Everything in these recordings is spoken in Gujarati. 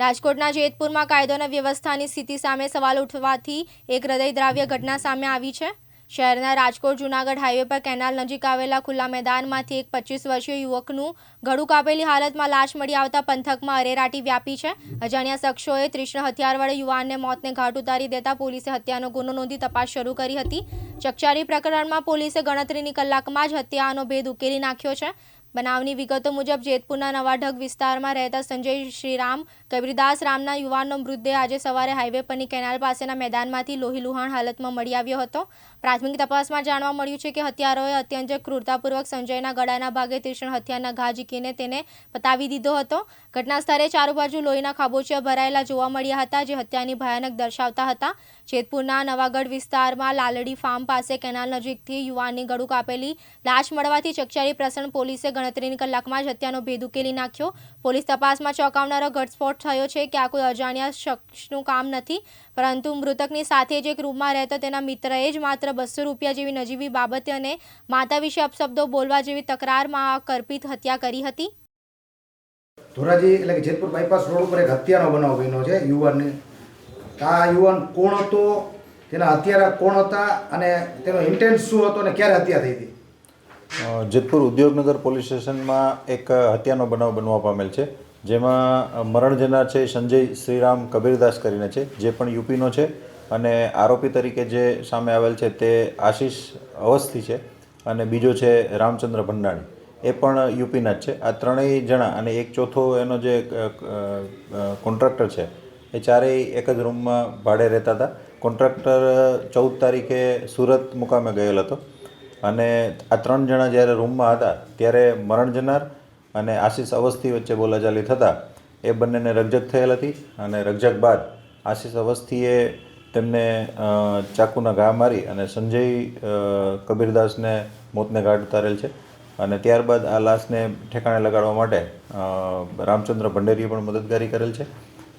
રાજકોટના જેતપુરમાં કાયદો અને વ્યવસ્થાની સ્થિતિ સામે સવાલ ઉઠવાથી એક હૃદયદ્રાવ્ય ઘટના સામે આવી છે. શહેરના રાજકોટ જુનાગઢ હાઈવે પર કેનાલ નજીક આવેલા ખુલ્લા મેદાનમાંથી એક પચીસ વર્ષીય યુવકનું ગળું કાપેલી હાલતમાં લાશ મળી આવતા પંથકમાં અરેરાટી વ્યાપી છે. અજાણ્યા શખ્સોએ ત્રીક્ષ્ણ હથિયાર યુવાનને મોતને ઘાટ ઉતારી દેતા પોલીસે હત્યાનો ગુનો નોંધી તપાસ શરૂ કરી હતી. ચકચારી પ્રકરણમાં પોલીસે ગણતરીની કલાકમાં જ હત્યાનો ભેદ ઉકેલી નાખ્યો છે. બનાવની વિગતો મુજબ જેતપુરના નવાઢગ વિસ્તારમાં રહેતા સંજય શ્રીરામ, કબીરદાસ રામના યુવાનનો મૃતદેહ આજે સવારે હાઈવે પરની કેનાલ પાસેના મેદાનમાંથી લોહી લુહાણ હાલતમાં મળી આવ્યો હતો. પ્રાથમિક તપાસમાં જાણવા મળ્યું છે કે હત્યારોએ અત્યંત ક્રૂરતાપૂર્વક સંજયના ગળાના ભાગે તીક્ષ્ણ હથિયારના ઘા ઝીકીને તેને પતાવી દીધો હતો. ઘટના સ્થળે ચારો બાજુ લોહીના ખાબોચિયા ભરાયેલા જોવા મળ્યા હતા, જે હત્યાની ભયાનક દર્શાવતા હતા. જેતપુરના નવાગઢ વિસ્તારમાં લાલડી ફાર્મ પાસે કેનાલ નજીકથી યુવાનની ગળું કાપેલી લાશ મળવાથી ચકચારી પ્રસરણ પોલીસે ગણતરીની કલાકમાં જ હત્યાનો ભેદ ઉકેલી નાખ્યો. પોલીસ તપાસમાં ચોંકાવનારો ઘટસ્ફોટ થયો છે કે આ કોઈ અજાણ્યા શખ્સનું કામ નથી, પરંતુ મૃતકની સાથે જ એક રૂમમાં રહેતો તેના મિત્રએ જ માત્ર બસો રૂપિયા જેવી નજીવી બાબતે અને માતા વિશે અપશબ્દો બોલવા જેવી તકરારમાં કરપિત હત્યા કરી હતી. ધોરાજી એટલે કે જેતપુર બાયપાસ રોડ ઉપર એક હત્યાનો બનાવ બન્યો છે યુવાનની. આ યુવાન કોણ હતો, તેના હત્યારા કોણ હતા અને તેનો ઇન્ટેન્સ શું હતો અને ક્યારે હત્યા થઈ હતી? જેતપુર ઉદ્યોગનગર પોલીસ સ્ટેશનમાં એક હત્યાનો બનાવ બનવા પામેલ છે, જેમાં મરણ જનાર છે સંજય શ્રીરામ કબીરદાસ કરીને છે, જે પણ યુપીનો છે અને આરોપી તરીકે જે સામે આવેલ છે તે આશીષ અવસ્થી છે અને બીજો છે રામચંદ્ર ભંડાણી. એ પણ યુપીના જ છે. આ ત્રણેય જણા અને એક ચોથો એનો જે કોન્ટ્રાક્ટર છે એ ચારેય એક જ રૂમમાં ભાડે રહેતા હતા. કોન્ટ્રાક્ટર ચૌદ તારીખે સુરત મુકામે ગયેલ હતો. અને આ ત્રણ જણા જ્યારે રૂમમાં હતા, ત્યારે મરણ જનાર અને આશીષ અવસ્થી વચ્ચે બોલાચાલી થતાં એ બંનેને રકઝક થયેલ હતી અને રકઝક બાદ આશીષ અવસ્થીએ તેમને ચાકુના ઘા મારી અને સંજય કબીરદાસને મોતને ઘાટ ઉતારેલ છે. અને ત્યારબાદ આ લાશને ઠેકાણે લગાડવા માટે રામચંદ્ર ભંડેરીએ પણ મદદગારી કરેલ છે.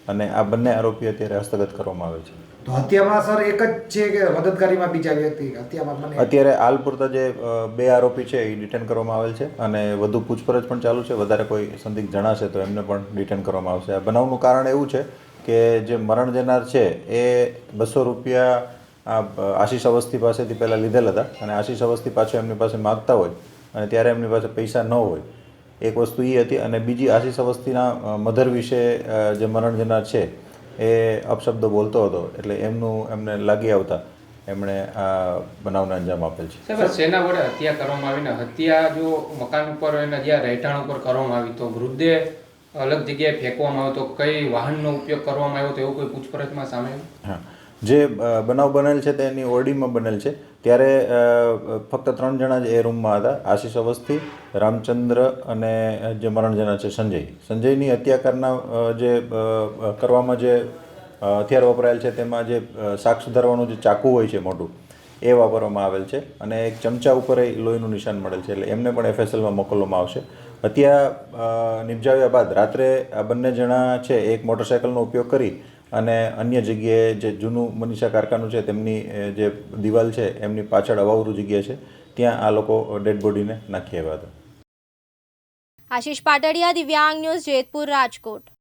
અને આ બંને આરોપી અત્યારે હસ્તગત કરવામાં આવે છે. તો હત્યામાં સર એક જ છે કે મદદગારીમાં બીજા વ્યક્તિ હત્યામાં મને અત્યારે હાલ પૂરતા જે બે આરોપી છે એ ડિટેન કરવામાં આવેલ છે અને વધુ પૂછપરછ પણ ચાલુ છે. વધારે કોઈ સંદિગ્ધ જણાશે તો એમને પણ ડિટેન કરવામાં આવશે. આ બનાવનું કારણ એવું છે કે જે મરણ જનાર છે એ બસો રૂપિયા આ આશીષ અવસ્થી પાસેથી પહેલાં લીધેલ હતા અને આશીષ અવસ્થી પાછો એમની પાસે માગતા હોય અને ત્યારે એમની પાસે પૈસા ન હોય એક વસ્તુ એ હતી અને બીજી આશીષ અવસ્થીના મધર વિશે જે મરણ જનાર છે એ અપશબ્દો બોલતો હતો. એટલે એમનું એમને લાગી આવતા એમણે આ બનાવને અંજામ આપેલ છે. સાહેબ સેના વડે હત્યા કરવામાં આવીને હત્યા જો મકાન ઉપર એના જ્યાં રહેઠાણ ઉપર કરવામાં આવી તો મૃતદેહ અલગ જગ્યાએ ફેંકવામાં આવ્યો તો કઈ વાહનનો ઉપયોગ કરવામાં આવ્યો તો એવું કોઈ પૂછપરછમાં સામે? હા. જે બનાવ બનેલ છે તે એની ઓરડીમાં બનેલ છે. ત્યારે ફક્ત ત્રણ જણા જ એ રૂમમાં હતા. આશીષ અવસ્થી, રામચંદ્ર અને જે મરણ છે, સંજય. સંજયની હત્યા કરના જે કરવામાં જે હથિયાર વપરાયેલ છે તેમાં જે શાક સુધારવાનું જે ચાકુ હોય છે મોટું એ વાપરવામાં આવેલ છે. અને એક ચમચા ઉપર એ લોહીનું નિશાન મળેલ છે. એટલે એમને પણ એફએસએલમાં મોકલવામાં આવશે. હત્યા નિપજાવ્યા બાદ રાત્રે આ બંને જણા છે, એક મોટરસાયકલનો ઉપયોગ કરી અને અન્ય જગ્યાએ જે જૂનું મનીષા કારખાનું છે, તેમની જે દિવાલ છે, એમની પાછળ અવાવરું જગ્યા છે, ત્યાં આ લોકો ડેડ બોડીને નાખી આવ્યા હતા. આશીષ પાટડિયા, દિવ્યાંગ ન્યૂઝ, જેતપુર, રાજકોટ.